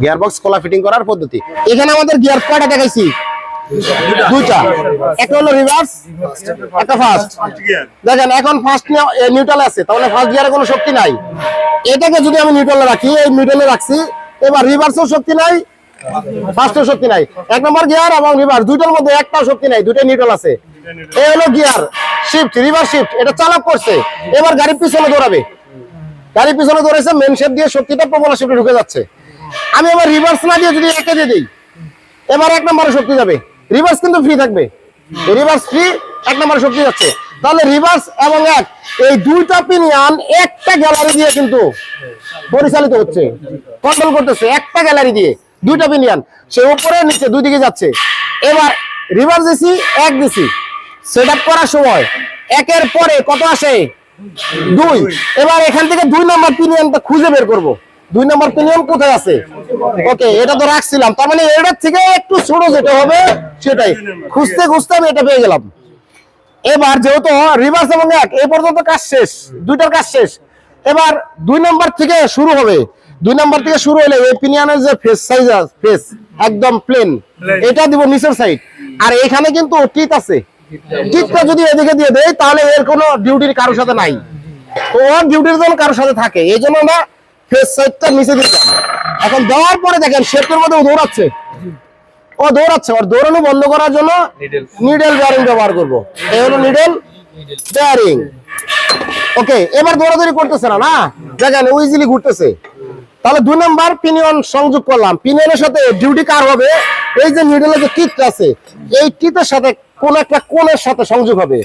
Gear box খোলা fitting করার পদ্ধতি। এখানে আমাদের গিয়ার কয়টা দেখাইছি? দুইটা। একটা হলো রিভার্স একটা ফার্স্ট দেখেন এখন ফার্স্ট নিউট্রাল আছে তাহলে ফার্স্ট গিয়ারে কোনো শক্তি নাই। এটাকে যদি আমি নিউট্রালে রাখি এই নিউট্রালে রাখছি এবার রিভার্সেও শক্তি নাই ফার্স্টেও শক্তি নাই। এক নম্বর গিয়ার এবং রিভার্স দুইটার মধ্যে একটাও শক্তি নাই দুইটাই নিউট্রাল আছে। এই হলো গিয়ার শিফট রিভার্স শিফট এটা চালক করছে। এবার গাড়ির পিছনে দৌড়াবে। গাড়ির পিছনে দৌড়েছে মেন শেপ দিয়ে শক্তিটা প্রবল শিফটে ঢুকে যাচ্ছে। আমি এবার রিভার্স না দিয়ে যদি একে দিয়ে দিই, এবার এক নম্বরে শক্তি যাবে। রিভার্স কিন্তু ফ্রি থাকবে। রিভার্স ফ্রি এক নম্বরে শক্তি যাচ্ছে। তাহলে রিভার্স এবং এক, এই দুইটা পিনিয়ান একটা গ্যালারি দিয়ে কিন্তু পরিচালিত হচ্ছে। কন্ট্রোল করতেছে একটা গ্যালারি দিয়ে দুইটা পিনিয়ান সে উপরে, নিচে দুই দিকে যাচ্ছে। এবার রিভার্স দিছি, এক দিছি। সেট আপ করার সময় একের পরে কত আসে? দুই। এবার এখান থেকে দুই নম্বর পিনিয়নটা খুঁজে বের করব। দুই নম্বর পিনিয়ন কোথায় আছে? ওকে এটা তো রাখছিলাম। তার মানে এটার থেকে একটু ছোট যেটা হবে সেটাই। খুঁজতে খুঁজতে আমি এটা পেয়ে গেলাম। এবার যেহেতু রিভার্স এবং এক এই পর্যন্ত কাজ শেষ দুইটার কাজ শেষ। এবার দুই নম্বর থেকে শুরু হবে। দুই নম্বর থেকে শুরু হলে এই পিনিয়নের যে ফেস সাইজ ফেস একদম প্লেন এটা দিব নিচের সাইড আর এখানে কিন্তু টিত আছে। টিতটা যদি এদিকে দিয়ে দেয় তাহলে এর কোনো ডিউটির কারোর সাথে নাই। তো ওর ডিউটির জন্য কারোর সাথে থাকে। এই জন্য আমরা ফেস সাইডটা নিচে দিলাম এখন দেওয়ার পরে দেখেন শেপের মধ্যে দৌড়াচ্ছে। ও দৌড়াচ্ছে দৌড়ানো বন্ধ করার জন্য নিডেল বেয়ারিং ব্যবহার করব। এই হলো নিডেল বেয়ারিং ওকে এবার দৌড়াদৌড়ি করতেছে না না? দেখেন ইজিলি ঘুরতেছে। তাহলে দুই নাম্বার পিনিয়ন সংযোগ করলাম। পিনিয়নের সাথে ডিউটি কার হবে এই যে নিডেলে যে টিট আছে এই টিটের সাথে কোন একটা কোণের সাথে সংযোগ হবে।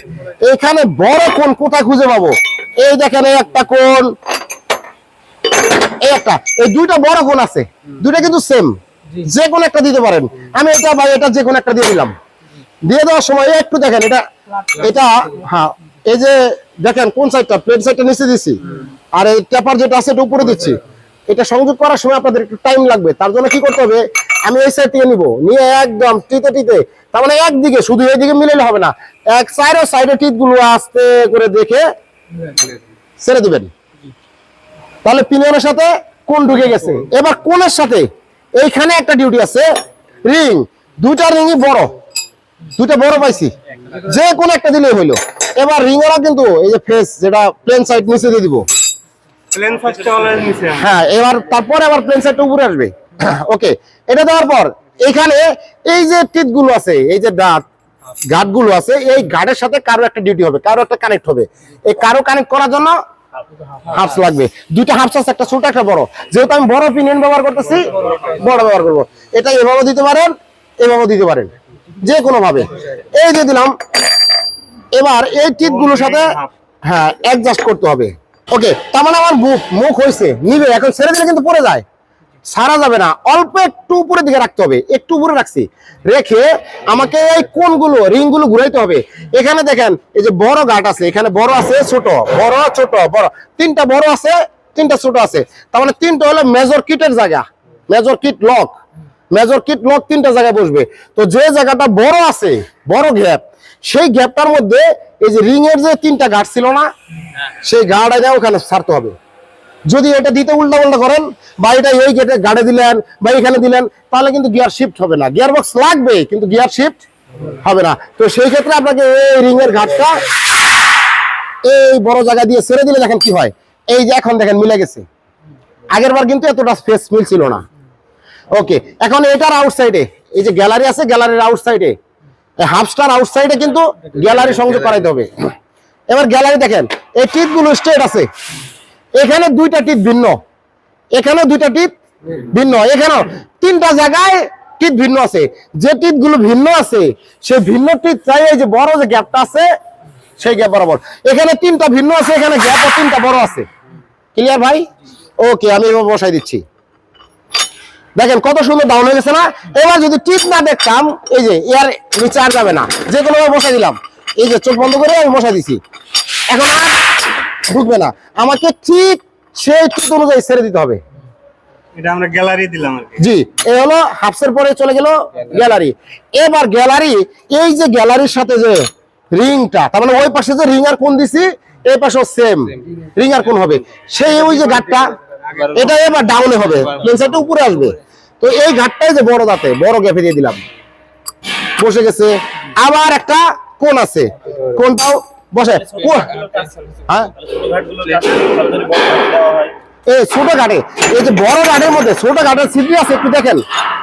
এখানে বড় কোণ কোথায় খুঁজে পাবো? এই দেখেন একটা কোণ এই একটা। এই দুইটা বড় কোণ আছে। দুইটা কিন্তু সেম যে কোনো একটা দিতে পারেন। আমি এটা বা এটা যে কোনো একটা দিয়ে দিলাম। দিয়ে দেওয়ার সময় একটু দেখেন এটা এটা হ্যাঁ এই যে দেখেন কোন সাইডটা প্লেট সাইডটা নিচে আর এই টেপার যেটা আছে এটা উপরে দিচ্ছি। এটা সংযোগ করার সময় আপনাদের একটু টাইম লাগবে। তার জন্য কি করতে হবে? আমি এই সাইড থেকে নিব। নিয়ে একদম টিতে টিতে। তার মানে একদিকে শুধু এইদিকে মিলালে হবে না। এক সাইড সাইডে টিটগুলো আস্তে করে দেখে ছেড়ে দিবেন। তাহলে পিনিয়নের সাথে কোন ঢুকে গেছে? এবার কোনের সাথে? এইখানে একটা ডিউটি আছে। রিং দুইটা রিংই বড়। দুটা বড় পাইছি। যে কোনো একটা দিলেই হইল। এবার রিং ওরা কিন্তু এই যে ফেস যেটা প্লেন সাইড নিচে দিয়ে দিব। হ্যাঁ এবার তারপরে আবার প্লেন সাইডটা উপরে আসবে। ওকে এটা দেওয়ার পর এখানে এই যে টিটগুলো আছে এই যে দাঁত গার্ডগুলো আছে এই গার্ডের সাথে কারও একটা ডিউটি হবে কারও একটা কানেক্ট হবে। এই কারও কানেক্ট করার জন্য হাফস লাগবে। দুইটা হাফস আছে, একটা ছোট, একটা বড়। যেহেতু আমি বড় পিনিয়ন ব্যবহার করতেছি, বড় ব্যবহার করব। এটা এভাবে দিতে পারেন, এভাবে দিতে পারেন। যে কোনো ভাবে। এই দিয়ে দিলাম, এবার এই টিপগুলোর সাথে হ্যাঁ অ্যাডজাস্ট করতে হবে। ওকে তার মানে আমার মুখ মুখ হয়েছে, নিবে, এখন ছেড়ে দিলে কিন্তু পড়ে যায়। সারা যাবে না অল্প একটু উপরের দিকে রাখতে হবে একটু উপরে রাখছি। রেখে আমাকে এই কোনগুলো রিংগুলো ঘুরাইতে হবে। এখানে দেখেন এই যে বড় গাট আছে এখানে বড় আছে ছোট বড় ছোট বড়। তিনটা বড় আছে তিনটা ছোট আছে। তার মানে তিনটা হলো মেজর কিটের জায়গা major kit lock major kit lock তিনটা জায়গায় বসবে। তো যে জায়গাটা বড় আছে বড় গ্যাপ সেই গ্যাপটার মধ্যে এই যে রিং এর যে তিনটা গার্ড ছিল না সেই গার্ড আগে ওখানে ছাড়তে হবে। যদি এটা দিতে উল্টা উল্টা করেন, বা এটা এই গেটে গাড়ে দিলেন, বা এখানে দিলেন, তাহলে কিন্তু গিয়ার শিফট হবে না। গিয়ার বক্স লাগবে, কিন্তু গিয়ার শিফট হবে না। তো সেই ক্ষেত্রে আপনাকে এই রিং এর ঘাটটা এই বড় জায়গা দিয়ে ছেড়ে দিলে দেখেন কি হয়। এই যে এখন দেখেন মিলে গেছে। আগের বার কিন্তু এতটা স্পেস মিলছিল না। ওকে এখন এটার আউটসাইডে এই যে গ্যালারি আছে গ্যালারির আউটসাইডে হাফ স্টার আউটসাইডে কিন্তু গ্যালারি সংযোগ করাইতে হবে। এবার গ্যালারি দেখেন, এই টিপগুলো স্ট্রেট আছে। এখানে দুইটা টিপ ভিন্ন। এখানে দুইটা টিপ ভিন্ন। এখানেও তিনটা জায়গায় টিপ ভিন্ন আছে। যে টিপগুলো ভিন্ন আছে সেই ভিন্ন টিপ চাই, এই যে বড় যে গ্যাপটা আছে, সেই গ্যাপ বরাবর। এখানে তিনটা ভিন্ন আছে, এখানে গ্যাপও তিনটা বড় আছে। ক্লিয়ার ভাই? ওকে আমি এবার বসাই দিচ্ছি। দেখেন কত সুন্দর ডাউন হয়ে গেছে না? এবার যদি টিপ না দেখতাম, এই যে এর নিচে আর যাবে না। যে কোনো বসাই দিলাম। এই যে চোখ বন্ধ করে আমি বসাই দিছি। এখন আর ঢুকবে না। আমাকে ঠিক সেই টিপ অনুযায়ী ছেড়ে দিতে হবে। এটা আমরা গ্যালারি দিলাম জি এই হলো হাফসের পরে চলে গেল গ্যালারি। এবার গ্যালারি এই যে গ্যালারির সাথে যে রিংটা তার মানে ওই পাশে যে রিং আর কোন দিছি এই পাশে সেম রিং আর কোন হবে? সেই ওই যে গাটটা এটা এবার ডাউনে হবে। উপরে আসবে। তো এই ঘাটটাই যে বড় দাঁতে বড় গ্যাপে দিয়ে দিলাম। বসে গেছে। আবার একটা কোন আছে। কোনটাও বসে হ্যাঁ? এই ছোট ঘাটে এই যে বড় ঘাটের মধ্যে ছোট ঘাটের সিদ্ধি আছে একটু দেখেন।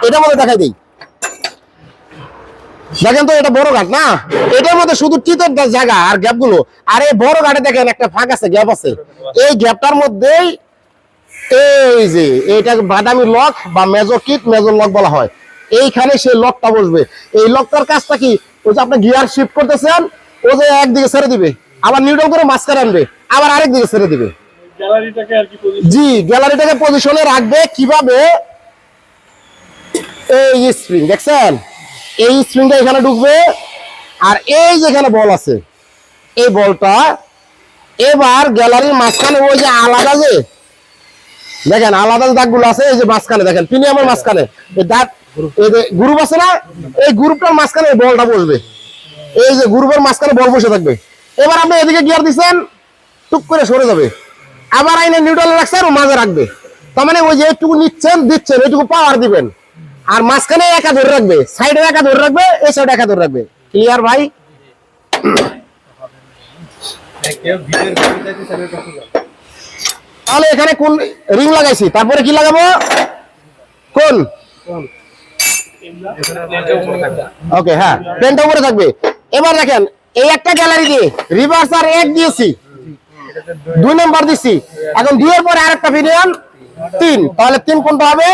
এটার মধ্যে দেখাই দিই। দেখেন তো এটা বড় ঘাট না? এটার মধ্যে শুধু চিতর জায়গা আর গ্যাপগুলো আর এই বড় ঘাটে দেখেন একটা ফাঁক আছে গ্যাপ আছে। এই গ্যাপটার মধ্যেই এই যে এইটা বাদামি লক বা মেজর কিট মেজর লক বলা হয়। এইখানে সেই লকটা বসবে। এই লকটার কাজটা কি? ওই যে আপনি গিয়ার শিফট করতেছেন ও যে একদিকে ছেড়ে দিবে আবার নিউটন করে মাঝখানে আনবে আবার আরেক দিকে ছেড়ে দিবে। গ্যালারিটাকে আর কি position- জি গ্যালারিটাকে পজিশনে রাখবে কীভাবে? এই স্প্রিং দেখছেন? এই স্প্রিংটা এখানে ঢুকবে আর এই যেখানে বল আছে এই বলটা এবার গ্যালারির মাঝখানে ওই যে আলাদা যে দেখেন আলাদা যে দাগগুলো আছে এই যে মাঝখানে দেখেন প্রিমিয়ামের মাঝখানে। এই দাগ এই যে গ্রুপ আছে না? এই গ্রুপটার মাঝখানে বলটা বসবে। এই যে গ্রুপের মাঝখানে বল বসে থাকবে। এবার আপনি এদিকে গিয়ার দিচ্ছেন টুক করে সরে যাবে। আবার আইনে নিউট্রালে রাখছেন ও মাঝে রাখবে। তার মানে ওই যে একটুকু নিচ্ছেন দিচ্ছেন এইটুকু পাওয়ার দিবেন। আর মাঝখানে একা ধরে রাখবে সাইডে একা ধরে রাখবে এই সাইডে একা ধরে রাখবে। ক্লিয়ার ভাই? তাহলে এখানে কোন রিং লাগাইছি? তারপরে কি লাগাবো? কোন? ওকে হ্যাঁ পেনটা উপরে থাকবে। এবার দেখেন, এই একটা গ্যালারি দিয়ে রিভার্স আর এক দিয়েছি। দুই নাম্বার দিচ্ছি এখন দুইয়ের পরে আরেকটা ভিডিয়ান তিন। তাহলে তিন কোনটা হবে?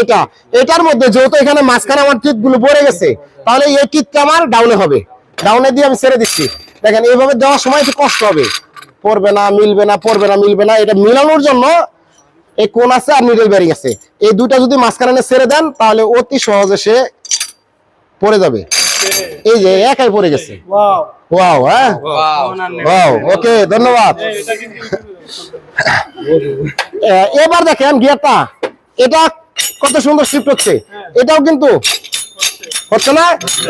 এটা। এটার মধ্যে যেহেতু এখানে মাঝখানে আমার টিপগুলো পড়ে গেছে, তাহলে এই টিপটা আমার ডাউনে হবে। ডাউনে দিয়ে আমি ছেড়ে দিচ্ছি। দেখেন, এইভাবে দেওয়ার সময় একটু কষ্ট হবে। পড়বে না, মিলবে না, পড়বে না, মিলবে না। এটা মিলানোর জন্য এই কোন আছে আর নিডল বেরিং আছে। এই দুইটা যদি মাঝখানে ছেড়ে দেন, তাহলে অতি সহজে সে পড়ে যাবে। এই যে একাই পড়ে গেছে। ওয়াও হ্যাঁ। ওয়াও ওকে ধন্যবাদ। এবার দেখেন গিয়ারটা। এটা কত সুন্দর শিফট হচ্ছে। এটাও কিন্তু হচ্ছে না?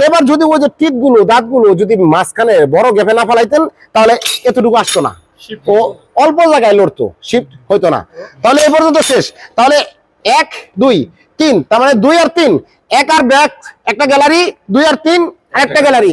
এবার যদি ওই যে টিপগুলো দাঁতগুলো যদি মাঝখানে বড় গ্যাপে না ফেলাইতেন তাহলে এতটুকু আসতো না। ও অল্প জায়গায় লড়তো শিফট হইতো না। তাহলে এ পর্যন্ত শেষ। তাহলে এক দুই তিন, তার মানে দুই আর তিন। এক আর ব্যাক একটা গ্যালারি দুই আর তিন একটা গ্যালারি